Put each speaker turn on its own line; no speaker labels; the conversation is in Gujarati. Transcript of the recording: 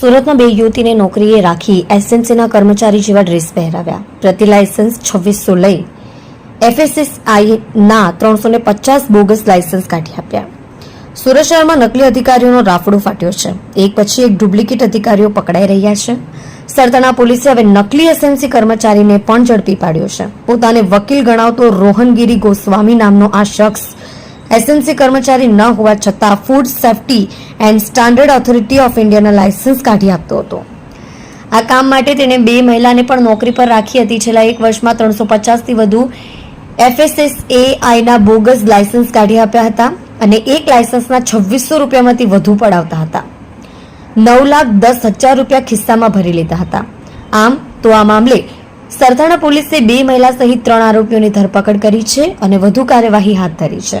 સુરતમાં બે યુવતીને નોકરીએ રાખી એસએનસીના કર્મચારી જેવા ડ્રેસ પહેરાવ્યા. પ્રતિ લાયસન્સ છવ્વીસો લઈ એફએસએસઆઈના ત્રણસો ને પચાસ બોગસ લાયસન્સ કાઢી આપ્યા. સુરત શહેરમાં નકલી અધિકારીઓનો રાફડો ફાટ્યો છે. એક પછી એક ડુપ્લિકેટ અધિકારીઓ પકડાઈ રહ્યા છે. સરતાણા પોલીસે હવે નકલી એસએમસી કર્મચારીને પણ ઝડપી પાડ્યો છે. પોતાને વકીલ ગણાવતો રોહનગીરી ગોસ્વામી નામનો આ શખ્સ એસએમસી કર્મચારી ન હોવા છતાં food safety and standard authority of ઇન્ડિયાના લાયસન્સ કાઢી આપતો હતો. આ કામ માટે તેણે બે મહિલાને પણ નોકરી પર રાખી હતી. છેલ્લા એક વર્ષમાં ત્રણસો પચાસથી વધુ એફએસએસએઆઈના બોગસ લાયસન્સ કાઢી આપ્યા હતા અને એક લાયસન્સના છવ્વીસો રૂપિયામાંથી વધુ પડાવતા હતા. નવ લાખ દસ હજાર રૂપિયા ખિસ્સામાં ભરી લીધા હતા. આમ તો આ મામલે સરથાણા પોલીસે બે મહિલા સહિત ત્રણ આરોપીઓની ધરપકડ કરી છે અને વધુ કાર્યવાહી હાથ ધરી છે.